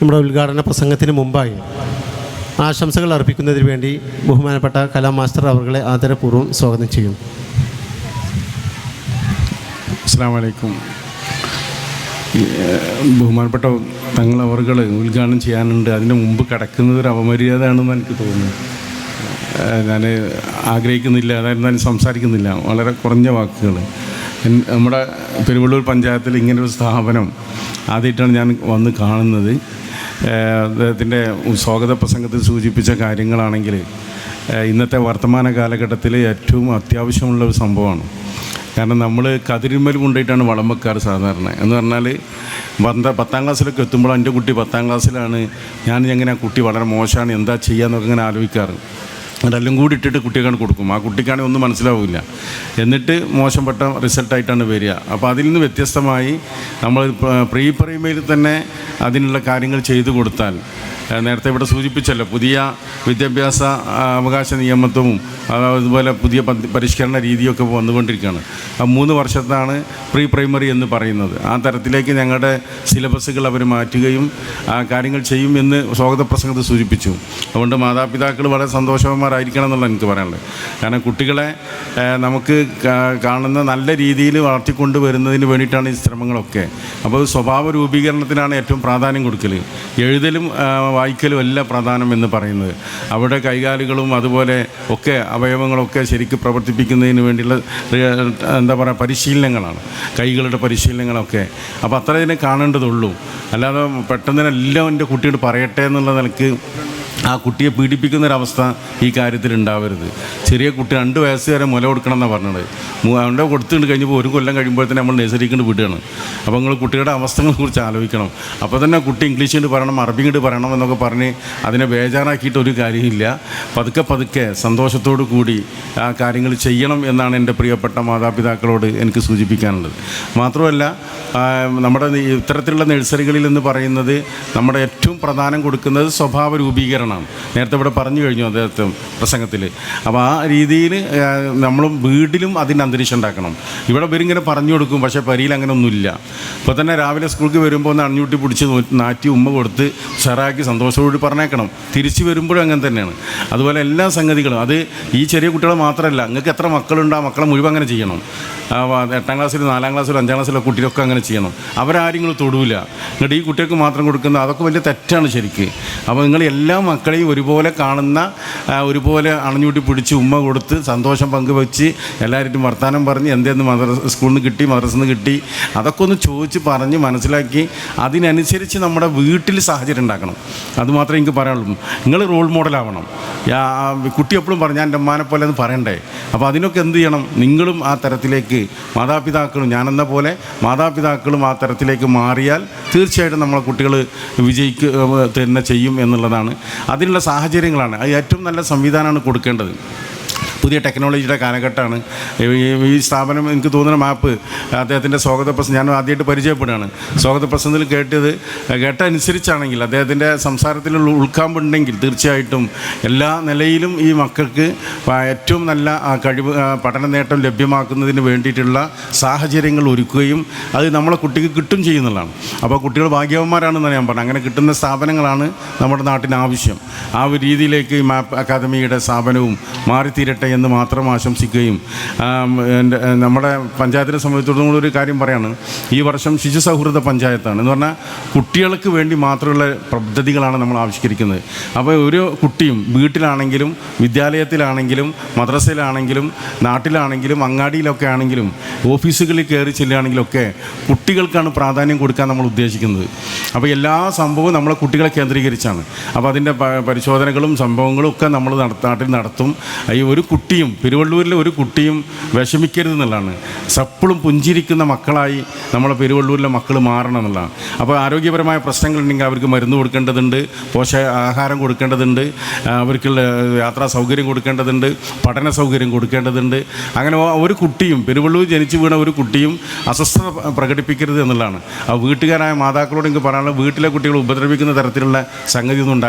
നമ്മുടെ ഉദ്ഘാടന പ്രസംഗത്തിന് മുമ്പായി ആശംസകൾ അർപ്പിക്കുന്നതിന് വേണ്ടി ബഹുമാനപ്പെട്ട കലാ മാസ്റ്റർ അവരുടെ ആദരപൂർവം സ്വാഗതം ചെയ്യും. അസ്സാം ബഹുമാനപ്പെട്ട തങ്ങൾ ഉദ്ഘാടനം ചെയ്യാനുണ്ട്. അതിന് മുമ്പ് കിടക്കുന്നത് ഒരു അപമര്യാദയാണെന്ന് എനിക്ക് തോന്നുന്നു. ഞാൻ ആഗ്രഹിക്കുന്നില്ല അതായത് ഞാൻ സംസാരിക്കുന്നില്ല. വളരെ കുറഞ്ഞ വാക്കുകൾ നമ്മുടെ പെരുവള്ളൂർ പഞ്ചായത്തിൽ ഇങ്ങനൊരു സ്ഥാപനം ആദ്യമായിട്ടാണ് ഞാൻ വന്ന് കാണുന്നത്. അദ്ദേഹത്തിന്റെ സ്വാഗത പ്രസംഗത്തിൽ സൂചിപ്പിച്ച കാര്യങ്ങളാണെങ്കിൽ ഇന്നത്തെ വർത്തമാന കാലഘട്ടത്തിൽ ഏറ്റവും അത്യാവശ്യമുള്ള ഒരു സംഭവമാണ്. കാരണം നമ്മൾ കതിരിമൽ കൊണ്ടുപോയിട്ടാണ് വളം വെക്കാറ് സാധാരണ. എന്ന് പറഞ്ഞാൽ പന്ത പത്താം ക്ലാസ്സിലൊക്കെ എത്തുമ്പോൾ എന്റെ കുട്ടി പത്താം ക്ലാസ്സിലാണ് ഞാൻ എങ്ങനെ ആ കുട്ടി വളരെ മോശമാണ് എന്താ ചെയ്യാന്നൊക്കെ ഇങ്ങനെ ആലോചിക്കാറ്. അതെല്ലാം കൂടി ഇട്ടിട്ട് കുട്ടിക്കാണ് കൊടുക്കും. ആ കുട്ടിക്കാണെങ്കിൽ ഒന്നും മനസ്സിലാവില്ല. എന്നിട്ട് മോശപ്പെട്ട റിസൾട്ടായിട്ടാണ് വരിക. അപ്പോൾ അതിൽ നിന്ന് വ്യത്യസ്തമായി നമ്മൾ പ്രീ പ്രൈമറിയിൽ തന്നെ അതിനുള്ള കാര്യങ്ങൾ ചെയ്തു കൊടുത്താൽ നേരത്തെ ഇവിടെ സൂചിപ്പിച്ചല്ലോ പുതിയ വിദ്യാഭ്യാസ അവകാശ നിയമത്വവും അതുപോലെ പുതിയ പരിഷ്കരണ രീതിയൊക്കെ വന്നുകൊണ്ടിരിക്കുകയാണ്. ആ മൂന്ന് വർഷത്താണ് പ്രീ പ്രൈമറി എന്ന് പറയുന്നത്. ആ തരത്തിലേക്ക് ഞങ്ങളുടെ സിലബസുകൾ അവർ മാറ്റുകയും കാര്യങ്ങൾ ചെയ്യും എന്ന് സ്വാഗത പ്രസംഗത്തിൽ സൂചിപ്പിച്ചു. അതുകൊണ്ട് മാതാപിതാക്കൾ വളരെ സന്തോഷവാന്മാരായിരിക്കണം എന്നുള്ള എനിക്ക് പറയാനുള്ളത്. കാരണം കുട്ടികളെ നമുക്ക് കാണുന്ന നല്ല രീതിയിൽ വളർത്തിക്കൊണ്ട് വരുന്നതിന് വേണ്ടിയിട്ടാണ് ഈ ശ്രമങ്ങളൊക്കെ. അപ്പോൾ സ്വഭാവ രൂപീകരണത്തിനാണ് ഏറ്റവും പ്രാധാന്യം കൊടുക്കൽ എഴുതലും വായിക്കലും അല്ല പ്രധാനം എന്ന് പറയുന്നത്. അവിടെ കൈകാലുകളും അതുപോലെ ഒക്കെ അവയവങ്ങളൊക്കെ ശരിക്കും പ്രവർത്തിപ്പിക്കുന്നതിന് വേണ്ടിയുള്ള എന്താ പറയുക പരിശീലനങ്ങളാണ്. കൈകളുടെ പരിശീലനങ്ങളൊക്കെ. അപ്പോൾ അത്ര ഇതിനെ കാണേണ്ടതുള്ളൂ. അല്ലാതെ പെട്ടെന്ന് എല്ലാം എന്റെ കുട്ടിയോട് പറയട്ടെ എന്നുള്ള നിലയ്ക്ക് ആ കുട്ടിയെ പീഡിപ്പിക്കുന്നൊരവസ്ഥ ഈ കാര്യത്തിൽ ഉണ്ടാവരുത് ചെറിയ കുട്ടി രണ്ട് വയസ്സ് വരെ മുല കൊടുക്കണം എന്നാണ് പറഞ്ഞത് അവിടെ കൊടുത്തുകൊണ്ട് കഴിഞ്ഞപ്പോൾ ഒരു കൊല്ലം കഴിയുമ്പോൾ തന്നെ നമ്മൾ നഴ്സറിക്കൊണ്ട് വിടുകയാണ്. അപ്പോൾ നിങ്ങൾ കുട്ടിയുടെ അവസ്ഥകളെ കുറിച്ച് ആലോചിക്കണം. അപ്പോൾ തന്നെ കുട്ടി ഇംഗ്ലീഷ് കൊണ്ട് പറയണം അറബി കൊണ്ട് പറയണം എന്നൊക്കെ പറഞ്ഞ് അതിനെ ബേജാറാക്കിയിട്ട് ഒരു കാര്യമില്ല. പതുക്കെ പതുക്കെ സന്തോഷത്തോടു കൂടി ആ കാര്യങ്ങൾ ചെയ്യണം എന്നാണ് എന്റെ പ്രിയപ്പെട്ട മാതാപിതാക്കളോട് എനിക്ക് സൂചിപ്പിക്കാനുള്ളത്. മാത്രമല്ല നമ്മുടെ ഇത്തരത്തിലുള്ള നഴ്സറികളിൽ എന്ന് പറയുന്നത് നമ്മുടെ ഏറ്റവും പ്രധാനം കൊടുക്കുന്നത് സ്വഭാവ രൂപീകരണമാണ് നേരത്തെ ഇവിടെ പറഞ്ഞു കഴിഞ്ഞു അദ്ദേഹത്തെ പ്രസംഗത്തിൽ അപ്പോൾ ആ രീതിയിൽ നമ്മളും വീട്ടിലും അതിന്റെ അന്തരീക്ഷം ഉണ്ടാക്കണം. ഇവിടെ ഇവരിങ്ങനെ പറഞ്ഞു കൊടുക്കും പക്ഷേ പരിയിൽ അങ്ങനെ ഒന്നുമില്ല ഇപ്പോൾ തന്നെ രാവിലെ സ്കൂൾക്ക് വരുമ്പോൾ ഒന്ന് അണിഞ്ഞൂട്ടി പിടിച്ച് നാറ്റി ഉമ്മ കൊടുത്ത് സാറാക്കി സന്തോഷത്തോട് പറഞ്ഞേക്കണം. തിരിച്ചു വരുമ്പോഴും അങ്ങനെ തന്നെയാണ്. അതുപോലെ എല്ലാ സംഗതികളും അത് ഈ ചെറിയ കുട്ടികൾ മാത്രമല്ല നിങ്ങൾക്ക് എത്ര മക്കളുണ്ട് ആ മക്കളെ മുഴുവൻ അങ്ങനെ ചെയ്യണം. എട്ടാം ക്ലാസ്സിൽ നാലാം ക്ലാസ്സിൽ അഞ്ചാം ക്ലാസ്സിലെ കുട്ടികളൊക്കെ അങ്ങനെ ചെയ്യണം. അവരാരും തൊടൂല. എന്നിട്ട് ഈ കുട്ടികൾക്ക് മാത്രം കൊടുക്കുന്ന അതൊക്കെ വലിയ തെറ്റാണ് ശരിക്ക്. അപ്പോൾ നിങ്ങൾ എല്ലാ മക്കളെയും ഒരുപോലെ കാണുന്ന ഒരുപോലെ അണഞ്ഞൂട്ടി പിടിച്ച് ഉമ്മ കൊടുത്ത് സന്തോഷം പങ്കുവെച്ച് എല്ലാവരും വർത്തമാനം പറഞ്ഞ് എന്തെന്ന് മദ്രസ് സ്കൂളിൽ നിന്ന് കിട്ടി മദ്രസിൽ നിന്ന് കിട്ടി അതൊക്കെ ഒന്ന് ചോദിച്ച് പറഞ്ഞ് മനസ്സിലാക്കി അതിനനുസരിച്ച് നമ്മുടെ വീട്ടിൽ സാഹചര്യം ഉണ്ടാക്കണം. അതുമാത്രമേ എനിക്ക് പറയാനുള്ളൂ. നിങ്ങൾ റോൾ മോഡലാവണം കുട്ടി എപ്പോഴും പറഞ്ഞു ഞാൻ എന്റെ അമ്മാനെ പോലെ എന്ന് പറയണ്ടേ? അപ്പോൾ അതിനൊക്കെ എന്ത് ചെയ്യണം? നിങ്ങളും ആ തരത്തിലേക്ക് മാതാപിതാക്കളും ഞാനെന്ന പോലെ മാതാപിതാക്കളും ആ തരത്തിലേക്ക് മാറിയാൽ തീർച്ചയായിട്ടും നമ്മളെ കുട്ടികൾ വിജയിക്കുക തന്നെ ചെയ്യും എന്നുള്ളതാണ്. അതിനുള്ള സാഹചര്യങ്ങളാണ്. അത് ഏറ്റവും നല്ല സംവിധാനമാണ് കൊടുക്കേണ്ടത്. പുതിയ ടെക്നോളജിയുടെ കാലഘട്ടമാണ്. ഈ- സ്ഥാപനം എനിക്ക് തോന്നുന്ന മാപ്പ് അദ്ദേഹത്തിന്റെ സ്വാഗത പ്രസംഗം ഞാൻ ആദ്യമായിട്ട് പരിചയപ്പെടുകയാണ്. സ്വാഗത പ്രസംഗത്തിൽ കേട്ടത് കേട്ട അനുസരിച്ചാണെങ്കിൽ അദ്ദേഹത്തിന്റെ സംസാരത്തിലുള്ള ഉൾക്കാമ്പുണ്ടെങ്കിൽ തീർച്ചയായിട്ടും എല്ലാ നിലയിലും ഈ മക്കൾക്ക് ഏറ്റവും നല്ല കഴിവ് പഠന നേട്ടം ലഭ്യമാക്കുന്നതിന് വേണ്ടിയിട്ടുള്ള സാഹചര്യങ്ങൾ ഒരുക്കുകയും അത് നമ്മളെ കുട്ടിക്ക് കിട്ടും ചെയ്യുന്നതാണ് അപ്പോൾ കുട്ടികൾ ഭാഗ്യവന്മാരാണെന്നാണ് ഞാൻ പറഞ്ഞത്. അങ്ങനെ കിട്ടുന്ന സ്ഥാപനങ്ങളാണ് നമ്മുടെ നാട്ടിന് ആവശ്യം. ആ ഒരു രീതിയിലേക്ക് മാപ്പ് അക്കാദമിയുടെ സ്ഥാപനവും മാറിത്തീരട്ടെ എന്ന് മാത്രം ആശംസിക്കുകയും എന്റെ നമ്മുടെ പഞ്ചായത്തിനെ സംബന്ധിച്ചിടത്തോളം കൂടി ഒരു കാര്യം പറയാണ്. ഈ വർഷം ശിശു സൗഹൃദ പഞ്ചായത്താണ്. എന്ന് പറഞ്ഞാൽ കുട്ടികൾക്ക് വേണ്ടി മാത്രമുള്ള പദ്ധതികളാണ് നമ്മൾ ആവിഷ്കരിക്കുന്നത്. അപ്പോൾ ഒരു കുട്ടിയും വീട്ടിലാണെങ്കിലും വിദ്യാലയത്തിലാണെങ്കിലും മദ്രസയിലാണെങ്കിലും നാട്ടിലാണെങ്കിലും അങ്ങാടിയിലൊക്കെ ആണെങ്കിലും ഓഫീസുകളിൽ കയറി ചെല്ലുകയാണെങ്കിലൊക്കെ കുട്ടികൾക്കാണ് പ്രാധാന്യം കൊടുക്കാൻ നമ്മൾ ഉദ്ദേശിക്കുന്നത്. അപ്പോൾ എല്ലാ സംഭവവും നമ്മളെ കുട്ടികളെ കേന്ദ്രീകരിച്ചാണ്. അപ്പോൾ അതിന്റെ പരിശോധനകളും സംഭവങ്ങളും ഒക്കെ നമ്മൾ നട- നാട്ടിൽ നടത്തും. ഈ ഒരു കുട്ടിയും പെരുവള്ളൂരിലെ ഒരു കുട്ടിയും വിഷമിക്കരുത് എന്നുള്ളതാണ്. സപ്പിളും പുഞ്ചിരിക്കുന്ന മക്കളായി നമ്മളെ പെരുവള്ളൂരിലെ മക്കൾ മാറണം എന്നുള്ളതാണ്. അപ്പോൾ ആരോഗ്യപരമായ പ്രശ്നങ്ങൾ ഉണ്ടെങ്കിൽ അവർക്ക് മരുന്ന് കൊടുക്കേണ്ടതുണ്ട് പോഷക ആഹാരം കൊടുക്കേണ്ടതുണ്ട് അവർക്കുള്ള യാത്രാ സൗകര്യം കൊടുക്കേണ്ടതുണ്ട് പഠന സൗകര്യം കൊടുക്കേണ്ടതുണ്ട്. അങ്ങനെ ഒരു കുട്ടിയും പെരുവള്ളൂർ ജനിച്ചു വീണ ഒരു കുട്ടിയും അസ്വസ്ഥത പ്രകടിപ്പിക്കരുത് എന്നുള്ളതാണ്. ആ വീട്ടുകാരായ മാതാക്കളോട് എനിക്ക് പറയാനുള്ള വീട്ടിലെ കുട്ടികൾ ഉപദ്രവിക്കുന്ന തരത്തിലുള്ള സംഗതി ഒന്നും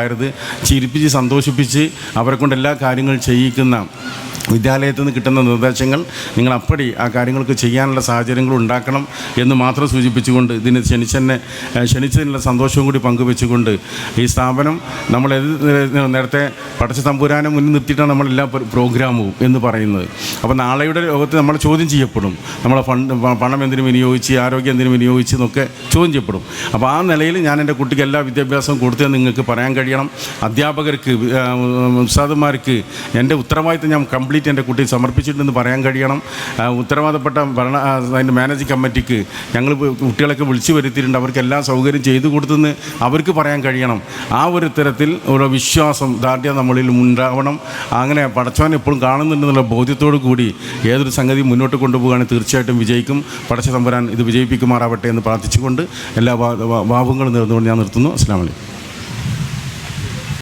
ചിരിപ്പിച്ച് സന്തോഷിപ്പിച്ച് അവരെ കൊണ്ട് എല്ലാ കാര്യങ്ങളും ചെയ്യിക്കുന്ന വിദ്യാലയത്തിൽ നിന്ന് കിട്ടുന്ന നിർദ്ദേശങ്ങൾ നിങ്ങൾ അപ്പടി ആ കാര്യങ്ങൾക്ക് ചെയ്യാനുള്ള സാഹചര്യങ്ങൾ ഉണ്ടാക്കണം എന്ന് മാത്രം സൂചിപ്പിച്ചുകൊണ്ട് ഇതിന് ക്ഷണിച്ചെന്നെ ക്ഷണിച്ചതിനുള്ള സന്തോഷവും കൂടി പങ്കുവെച്ചുകൊണ്ട് ഈ സ്ഥാപനം നമ്മൾ നേരത്തെ പടച്ച തമ്പുരാനെ മുന്നിൽ നിർത്തിയിട്ടാണ് നമ്മളെല്ലാ പ്ര- പ്രോഗ്രാമും എന്ന് പറയുന്നത്. അപ്പോൾ നാളെയുടെ ലോകത്ത് നമ്മൾ ചോദ്യം ചെയ്യപ്പെടും. നമ്മളെ ഫണ്ട് പണം എന്തിനും വിനിയോഗിച്ച് ആരോഗ്യം എന്തിനും വിനിയോഗിച്ച് എന്നൊക്കെ ചോദ്യം ചെയ്യപ്പെടും. അപ്പോൾ ആ നിലയിൽ ഞാൻ എന്റെ കുട്ടിക്ക് എല്ലാ വിദ്യാഭ്യാസവും കൊടുത്തതെന്ന് നിങ്ങൾക്ക് പറയാൻ കഴിയണം. അധ്യാപകർക്ക് ഉസാദന്മാർക്ക് എന്റെ ഉത്തരവാദിത്തം ഞാൻ കംപ്ലീറ്റ് എന്റെ കുട്ടി സമർപ്പിച്ചിട്ടുണ്ടെന്ന് പറയാൻ കഴിയണം. ഉത്തരവാദപ്പെട്ട ഭരണ അതിന്റെ മാനേജിംഗ് കമ്മിറ്റിക്ക് ഞങ്ങൾ കുട്ടികളൊക്കെ വിളിച്ചു വരുത്തിയിട്ടുണ്ട്. അവർക്ക് എല്ലാ സൗകര്യം ചെയ്തു കൊടുത്തെന്ന് അവർക്ക് പറയാൻ കഴിയണം. ആ ഒരു തരത്തിൽ ഒരു വിശ്വാസം ദാർഢ്യം നമ്മളിൽ ഉണ്ടാവണം. അങ്ങനെ പടച്ചവൻ എപ്പോഴും കാണുന്നുണ്ടെന്നുള്ള ബോധ്യത്തോടു കൂടി ഏതൊരു സംഗതി മുന്നോട്ട് കൊണ്ടുപോകുകയാണെങ്കിൽ തീർച്ചയായിട്ടും വിജയിക്കും. പടച്ച തമ്പുരാൻ ഇത് വിജയിപ്പിക്കുമാറാവട്ടെ എന്ന് പ്രാർത്ഥിച്ചുകൊണ്ട് എല്ലാ ഭാവങ്ങളും നേർന്നുകൊണ്ട് ഞാൻ നിർത്തുന്നു. അസ്സാം വലൈക്കും